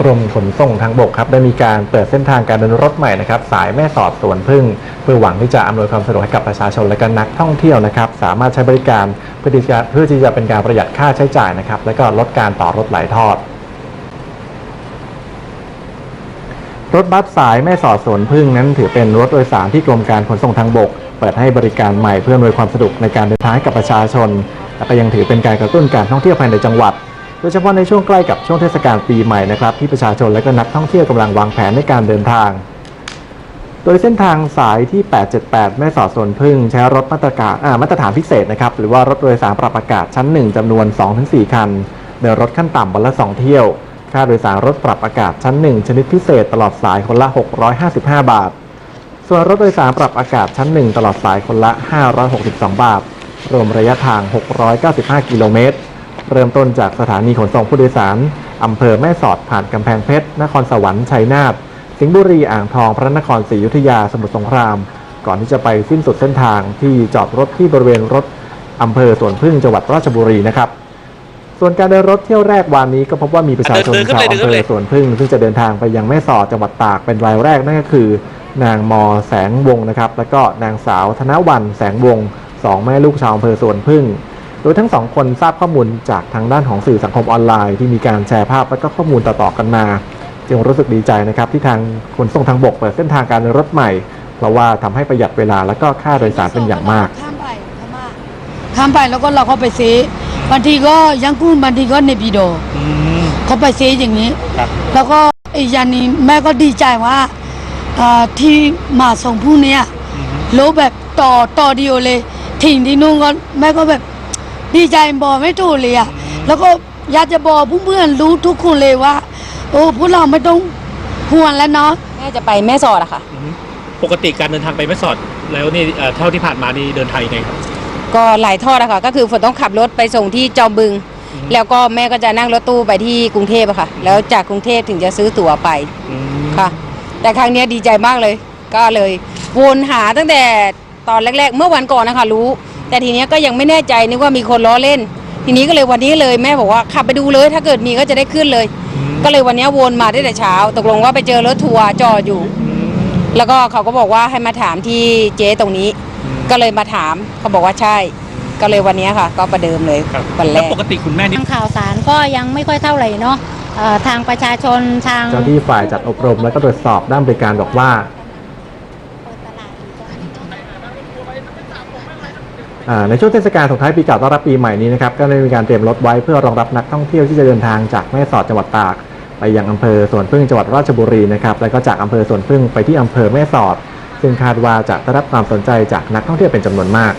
กรมขนส่งทางบกครับได้มีการเปิดเส้นทางการเดินรถใหม่นะครับสายแม่สอดสวนพึ่ง เพื่อหวังที่จะอำนวยความสะดวกให้กับประชาชนและก็นักท่องเที่ยวนะครับสามารถใช้บริการเพื่อที่จะเพื่อที่จะเป็นการประหยัดค่าใช้จ่ายนะครับและก็ลดการต่อรถหลายทอดรถบัสสายแม่สอดสวนพึ่งนั้นถือเป็นรถโดยสารที่กรมการขนส่งทางบก เปิดให้บริการใหม่เพื่ออำนวยความสะดวกในการเดินทางให้กับประชาชน และก็ยังถือเป็นการกระตุ้นการท่องเที่ยวภายในจังหวัด โดยเฉพาะในช่วงใกล้กับช่วงเทศกาลปีใหม่นะครับที่ประชาชนและก็นักท่องเที่ยวกำลังวางแผนในการเดินทาง โดยเส้นทางสายที่ 878 แม่สอดสวนพึ่ง ใช้รถมาตรการอ่ามาตรฐานพิเศษนะครับหรือว่ารถโดยสารปรับอากาศชั้น 1จำนวน 2-4 คันเดินรถขั้นต่ำวันละ 2 เที่ยว ค่าโดยสารรถปรับอากาศชั้น 1 ชนิดพิเศษตลอดสายคนละ 655 บาท ส่วนรถโดยสารปรับอากาศชั้น 1 ตลอดสายคนละ 562 บาท รวมระยะทาง 695 กิโลเมตร เริ่มต้นจากสถานีขนส่งผู้โดยสาร อำเภอแม่สอดผ่านกำแพงเพชร นครสวรรค์ ชัยนาท สิงห์บุรี อ่างทอง พระนครศรีอยุธยา สมุทรสงคราม ก่อนที่จะไปสิ้นสุดเส้นทางที่จอดรถที่บริเวณรถอำเภอสวนพึ่งจังหวัดราชบุรีนะครับ ส่วนการเดินรถเที่ยวแรกวันนี้ก็พบว่ามีประชาชนชาวอำเภอสวนพึ่ง ซึ่งจะเดินทางไปยังแม่สอดจังหวัดตากเป็นรายแรกนั่นก็คือ นางมอแสงวงนะครับ แล้วก็นางสาวธนวันแสงวงสองแม่ลูกชาวอำเภอสวนพึ่ง โดยทั้งสองคนทราบข้อมูลจากทางด้านของสื่อสังคมออนไลน์ที่มีการแชร์ภาพและก็ข้อมูลต่อๆกันมา จึงรู้สึกดีใจนะครับที่ทางขนส่งทางบกเปิดเส้นทางการเดินรถใหม่ เพราะว่าทำให้ประหยัดเวลาและก็ค่าโดยสารเป็นอย่างมาก ข้ามไปพม่าข้ามไปแล้วก็เราก็ไปซื้อบางทีก็ยังกุ้งบางทีก็ในปีโดอืมเขาไปซื้ออย่างนี้ครับแล้วก็อีกอย่างหนี้แม่ก็ดีใจว่าเอ่อที่มาส่งผู้เนี้ยอืมรู้แบบต่อต่อเดียวเลยทิ้งที่นู่นก็แม่ก็แบบ ดีใจบอกไม่ถูกเลยอะแล้วก็อยากจะบอกเพื่อนๆรู้ทุกคนเลยว่า โอ้พวกเราไม่ต้องห่วงแล้วเนาะแม่จะไปแม่สอดอะค่ะอืมปกติการเดินทางไปแม่สอดแล้วนี่เอ่อเท่าที่ผ่านมานี่เดินทางยังไงครับ ก็หลายทอดอะค่ะ ก็คือฝนต้องขับรถไปส่งที่จอมบึง อืม แล้วก็แม่ก็จะนั่งรถตู้ไปที่กรุงเทพอะค่ะ แล้วจากกรุงเทพถึงจะซื้อตั๋วไปอืมค่ะ แต่ครั้งเนี้ยดีใจมากเลย ก็เลยวนหาตั้งแต่ตอนแรก ๆ เมื่อวันก่อนนะคะรู้ แต่ทีเนี้ยก็ยังไม่แน่ใจนึกว่ามีคนล้อเล่น ทีนี้ก็เลยวันนี้เลยแม่บอกว่าขับไปดูเลย ถ้าเกิดมีก็จะได้ขึ้นเลยอืมก็เลยวันเนี้ยวนมาตั้งแต่เช้า ตกลงว่าไปเจอรถทัวร์จอดอยู่อืมแล้วก็เขาก็บอกว่าให้มาถามที่เจ๊ตรงนี้อืมก็เลยมาถามเขาบอกว่าใช่ ก็เลยวันนี้ค่ะ ก็ประเดิมเลยครับวันแรแล้วก ปกติคุณแม่นี่ ทางข่าวสารก็ยังไม่ค่อยเท่าไหร่เนาะเอ่อทางประชาชนทาง เจ้าหน้าที่ฝ่ายจัดอบรมและก็ตรวจสอบด้านบริการบอกว่าอ่า ในช่วงเทศกาลส่งท้ายปีเก่าต้อนรับปีใหม่นี้นะครับก็ได้มีการเตรียมรถไว้เพื่อรองรับนักท่องเที่ยวที่จะเดินทางจากแม่สอดจังหวัดตาก ไปยังอำเภอสวนพึ่งจังหวัดราชบุรีนะครับแล้วก็จากอำเภอสวนพึ่งไปที่อำเภอแม่สอด ซึ่งคาดว่าจะได้รับความสนใจจากนักท่องเที่ยวเป็นจำนวนมาก